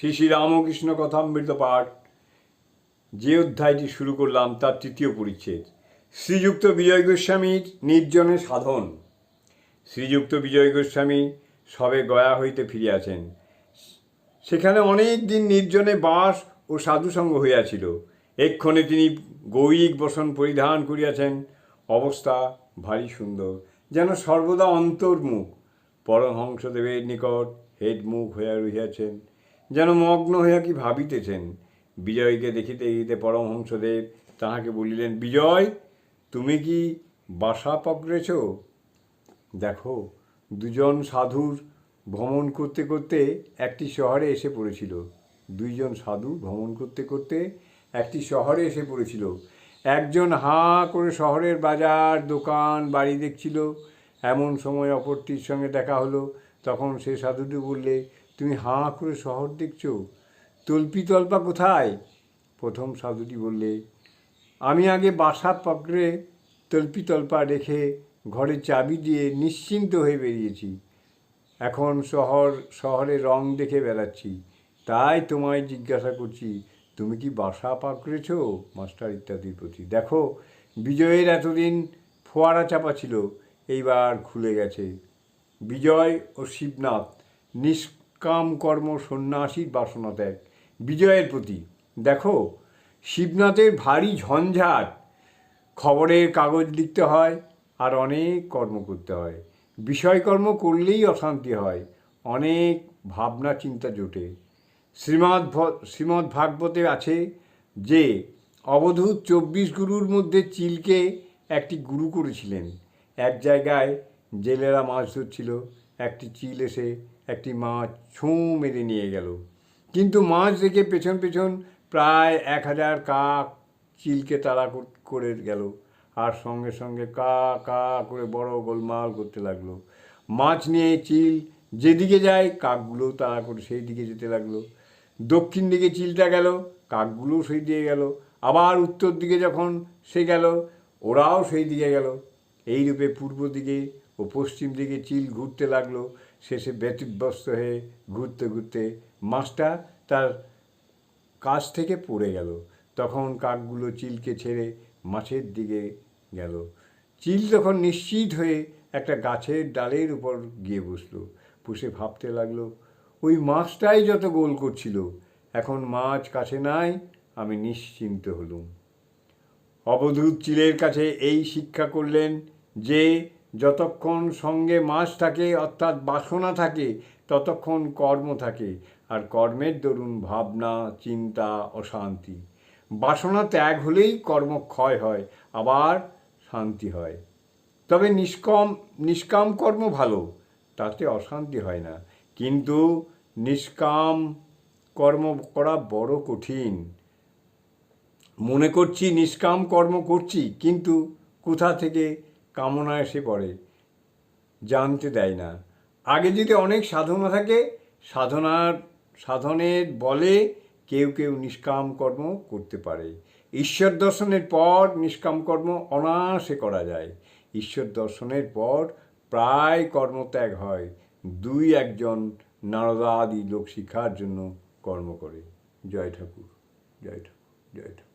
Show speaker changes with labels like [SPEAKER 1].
[SPEAKER 1] শ্রী শ্রী রামকৃষ্ণ কথামৃত পাঠ। যে অধ্যায়টি শুরু করলাম, তার তৃতীয় পরিচ্ছেদ। শ্রীযুক্ত বিজয় গোস্বামীর নির্জনে সাধন। শ্রীযুক্ত বিজয় গোস্বামী সবে গয়া হইতে ফিরিয়াছেন। সেখানে অনেক দিন নির্জনে বাস ও সাধুসঙ্গ হইয়াছিল। এক্ষণে তিনি গৈরিক বসন পরিধান করিয়াছেন। অবস্থা ভারী সুন্দর, যেন সর্বদা অন্তর্মুখ। পরমহংসদেবের নিকট হেডমুখ হইয়া রহিয়াছেন। যেন মগ্ন হইয়া কি ভাবিতেছেন? বিজয়কে দেখিতে দেখিতে পরমহংসদেব তাহাকে বলিলেন, বিজয়, তুমি কি বাসা পকড়েছ? দেখো, দুজন সাধুর ভ্রমণ করতে করতে একটি শহরে এসে পড়েছিল। দুইজন সাধু ভ্রমণ করতে করতে একটি শহরে এসে পড়েছিল। একজন হাঁ করে শহরের বাজার, দোকান, বাড়ি দেখছিল। এমন সময় অপরটির সঙ্গে দেখা হলো। তখন সে সাধুটি বললে তুমি হাঁ করে শহর দেখছ? তল্পি তল্পা কোথায়? প্রথম সাধুটি বললে, আমি আগে বাসা পকড়ে তল্পি তল্পা রেখে ঘরে চাবি দিয়ে নিশ্চিন্ত হয়ে বেরিয়েছি। এখন শহর, শহরে রং দেখে বেড়াচ্ছি। তাই তোমায় জিজ্ঞাসা করছি, তুমি কি বাসা পাকড়েছ মাস্টার ইত্যাদির প্রতি। দেখো, বিজয়ের এতদিন ফোয়ারা চাপা ছিল, এইবার খুলে গেছে। বিজয় ও শিবনাথ নিষ্কাম কর্ম সন্ন্যাসীর বাসনা ত্যাগ। বিজয়ের প্রতি। দেখো, শিবনাথের ভারী ঝঞ্ঝাট। খবরের কাগজ লিখতে হয় আর অনেক কর্ম করতে হয়। বিষয়কর্ম করলেই অশান্তি হয়। অনেক ভাবনা চিন্তা জোটে। শ্রীমৎ শ্রীমৎ ভাগবতে আছে যে, অবধূত চব্বিশ গুরুর মধ্যে চিলকে একটি গুরু করেছিলেন। এক জায়গায় জেলেরা মাছ ধরছিল, একটি চিল এসে একটি মাছ ছুঁ মেরে নিয়ে গেল। কিন্তু মাছ দেখে পেছন পেছন প্রায় এক হাজার কাক চিলকে তাড়া কর- গেল আর সঙ্গে সঙ্গে কা কা করে বড় গোলমাল করতে লাগল। মাছ নিয়ে চিল যেদিকে যায় কাকগুলোও তাড়া করে সেই দিকে যেতে লাগল। দক্ষিণ দিকে চিলটা গেল, কাকগুলোও সেই দিকে গেল। আবার উত্তর দিকে যখন সে গেল, ওরাও সেই দিকে গেল। এইরূপে পূর্ব দিকে ও পশ্চিম দিকে চিল ঘুরতে লাগল। শেষে ব্যতিব্যস্ত হয়ে ঘুরতে ঘুরতে মাছটা তার কাছ থেকে পড়ে গেল। তখন কাকগুলো চিলকে ছেড়ে মাছের দিকে গেল। চিল তখন নিশ্চিত হয়ে একটা গাছের ডালের উপর গিয়ে বসল। বসে ভাবতে লাগল, ওই মাছটাই যত গোল করছিল, এখন মাছ কাছে নাই, আমি নিশ্চিন্ত হলুম। অবধূত চিলের কাছে এই শিক্ষা করলেন যে যতক্ষণ সঙ্গে মাস থাকে, অর্থাৎ বাসনা থাকে, ততক্ষণ কর্ম থাকে। আর কর্মের দরুন ভাবনা, চিন্তা, অশান্তি। বাসনা ত্যাগ হলেই কর্ম ক্ষয় হয়, আবার শান্তি হয়। তবে নিষ্কম, নিষ্কাম কর্ম ভালো, তাতে অশান্তি হয় না। কিন্তু নিষ্কাম কর্ম করা বড় কঠিন। মনে করছি নিষ্কাম কর্ম করছি, কিন্তু কোথা থেকে কামনা এসে পড়ে। জানতে দেয় না। আগে যদি অনেক সাধনা থাকে, সাধনার, সাধনের বলে কেউ কেউ নিষ্কাম কর্ম করতে পারে। ঈশ্বর দর্শনের পর নিষ্কাম কর্ম অনায়াসে করা যায়। ঈশ্বর দর্শনের পর প্রায় কর্মত্যাগ হয়। দুই একজন নারদাদি লোক শিক্ষার জন্য কর্ম করে। জয় ঠাকুর জয় ঠাকুর জয় ঠাকুর।